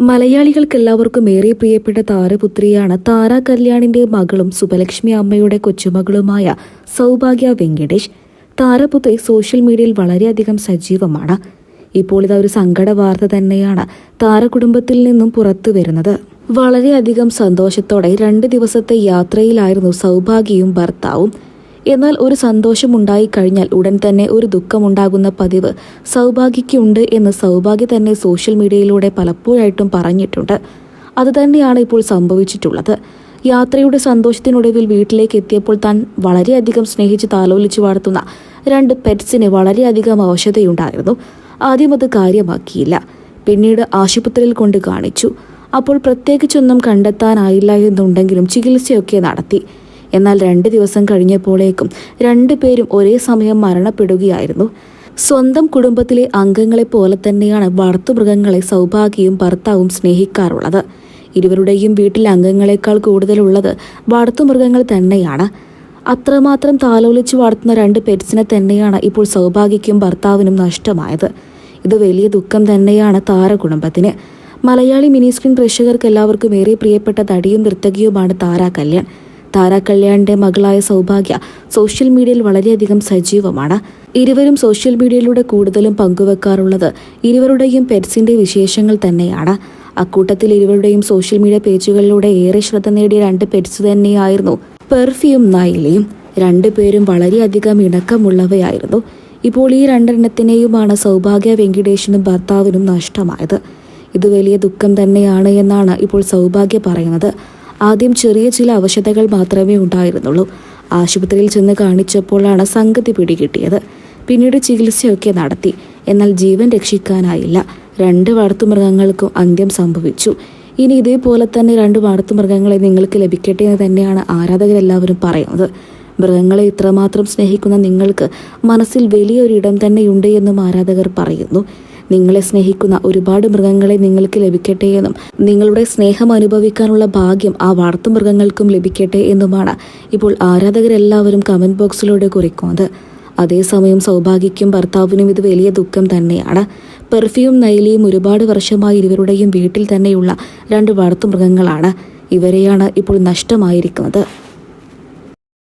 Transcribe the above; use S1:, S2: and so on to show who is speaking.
S1: മലയാളികൾക്കെല്ലാവർക്കും ഏറെ പ്രിയപ്പെട്ട താരപുത്രിയാണ് താര കല്യാണിന്റെ മകളും സുബലക്ഷ്മി അമ്മയുടെ കൊച്ചുമകളുമായ സൗഭാഗ്യ വെങ്കടേഷ്. താരപുത്രി സോഷ്യൽ മീഡിയയിൽ വളരെയധികം സജീവമാണ്. ഇപ്പോൾ ഇതാ ഒരു സങ്കട വാർത്ത തന്നെയാണ് താരകുടുംബത്തിൽ നിന്നും പുറത്തു വരുന്നത്. വളരെയധികം സന്തോഷത്തോടെ രണ്ട് ദിവസത്തെ യാത്രയിലായിരുന്നു സൗഭാഗ്യയും ഭർത്താവും. എന്നാൽ ഒരു സന്തോഷമുണ്ടായി കഴിഞ്ഞാൽ ഉടൻ തന്നെ ഒരു ദുഃഖമുണ്ടാകുന്ന പതിവ് സൗഭാഗ്യക്കുണ്ട് എന്ന് സൗഭാഗ്യ തന്നെ സോഷ്യൽ മീഡിയയിലൂടെ പലപ്പോഴായിട്ടും പറഞ്ഞിട്ടുണ്ട്. അതുതന്നെയാണ് ഇപ്പോൾ സംഭവിച്ചിട്ടുള്ളത്. യാത്രയുടെ സന്തോഷത്തിനൊടുവിൽ വീട്ടിലേക്ക് എത്തിയപ്പോൾ താൻ വളരെയധികം സ്നേഹിച്ച് താലോലിച്ചു വളർത്തുന്ന രണ്ട് പെറ്റ്സിന് വളരെയധികം അവശതയുണ്ടായിരുന്നു. ആദ്യം അത് കാര്യമാക്കിയില്ല. പിന്നീട് ആശുപത്രിയിൽ കൊണ്ട് കാണിച്ചു. അപ്പോൾ പ്രത്യേകിച്ചൊന്നും കണ്ടെത്താനായില്ല എന്നുണ്ടെങ്കിലും ചികിത്സയൊക്കെ നടത്തി. എന്നാൽ രണ്ട് ദിവസം കഴിഞ്ഞപ്പോഴേക്കും രണ്ടുപേരും ഒരേ സമയം മരണപ്പെടുകയായിരുന്നു. സ്വന്തം കുടുംബത്തിലെ അംഗങ്ങളെ പോലെ തന്നെയാണ് വളർത്തുമൃഗങ്ങളെ സൗഭാഗ്യവും ഭർത്താവും സ്നേഹിക്കാറുള്ളത്. ഇരുവരുടെയും വീട്ടിൽ അംഗങ്ങളെക്കാൾ കൂടുതലുള്ളത് വളർത്തുമൃഗങ്ങൾ തന്നെയാണ്. അത്രമാത്രം താലോലിച്ച് വളർത്തുന്ന രണ്ട് പെറ്റ്സിനെ തന്നെയാണ് ഇപ്പോൾ സൗഭാഗ്യയ്ക്കും ഭർത്താവിനും നഷ്ടമായത്. ഇത് വലിയ ദുഃഖം തന്നെയാണ് താര കുടുംബത്തിന്. മലയാളി മിനി സ്ക്രീൻ പ്രേക്ഷകർക്ക് എല്ലാവർക്കും ഏറെ പ്രിയപ്പെട്ട തടിയും നർത്തകിയുമാണ് താര കല്യാൺ. താര കല്യാണിന്റെ മകളായ സൗഭാഗ്യ സോഷ്യൽ മീഡിയയിൽ വളരെയധികം സജീവമാണ്. ഇരുവരും സോഷ്യൽ മീഡിയയിലൂടെ കൂടുതലും പങ്കുവെക്കാറുള്ളത് ഇരുവരുടെയും പെറ്റ്സിന്റെ വിശേഷങ്ങൾ തന്നെയാണ്. അക്കൂട്ടത്തിൽ ഇരുവരുടെയും സോഷ്യൽ മീഡിയ പേജുകളിലൂടെ ഏറെ ശ്രദ്ധ നേടിയ രണ്ട് പെറ്റ്സ് തന്നെയായിരുന്നു പെർഫ്യൂം നൈലയും. രണ്ടുപേരും വളരെയധികം ഇണക്കമുള്ളവയായിരുന്നു. ഇപ്പോൾ ഈ രണ്ടെണ്ണത്തിനെയുമാണ് സൗഭാഗ്യ വെങ്കിടേഷിനും ഭർത്താവിനും നഷ്ടമായത്. ഇത് വലിയ ദുഃഖം തന്നെയാണ് എന്നാണ് ഇപ്പോൾ സൗഭാഗ്യ പറയുന്നത്. ആദ്യം ചെറിയ ചില അവശതകൾ മാത്രമേ ഉണ്ടായിരുന്നുള്ളൂ. ആശുപത്രിയിൽ ചെന്ന് കാണിച്ചപ്പോഴാണ് സംഗതി പിടികിട്ടിയത്. പിന്നീട് ചികിത്സയൊക്കെ നടത്തി. എന്നാൽ ജീവൻ രക്ഷിക്കാനായില്ല. രണ്ട് വളർത്തുമൃഗങ്ങൾക്കും അന്ത്യം സംഭവിച്ചു. ഇനി ഇതേപോലെ തന്നെ രണ്ട് വളർത്തുമൃഗങ്ങളെ നിങ്ങൾക്ക് ലഭിക്കട്ടെ എന്ന് തന്നെയാണ് ആരാധകരെല്ലാവരും പറയുന്നത്. മൃഗങ്ങളെ ഇത്രമാത്രം സ്നേഹിക്കുന്ന നിങ്ങൾക്ക് മനസ്സിൽ വലിയൊരിടം തന്നെയുണ്ട് എന്നും ആരാധകർ പറയുന്നു. നിങ്ങളെ സ്നേഹിക്കുന്ന ഒരുപാട് മൃഗങ്ങളെ നിങ്ങൾക്ക് ലഭിക്കട്ടെ എന്നും നിങ്ങളുടെ സ്നേഹം അനുഭവിക്കാനുള്ള ഭാഗ്യം ആ വളർത്തുമൃഗങ്ങൾക്കും ലഭിക്കട്ടെ എന്നുമാണ് ഇപ്പോൾ ആരാധകരെല്ലാവരും കമന്റ് ബോക്സിലൂടെ കുറിക്കുന്നത്. അതേസമയം സൗഭാഗ്യയ്ക്കും ഭർത്താവിനും ഇത് വലിയ ദുഃഖം തന്നെയാണ്. പെർഫ്യൂം നൈലിയും ഒരുപാട് വർഷമായി ഇരുവരുടെയും വീട്ടിൽ തന്നെയുള്ള രണ്ട് വളർത്തുമൃഗങ്ങളാണ് ഇവരെയാണ് ഇപ്പോൾ നഷ്ടമായിരിക്കുന്നത്.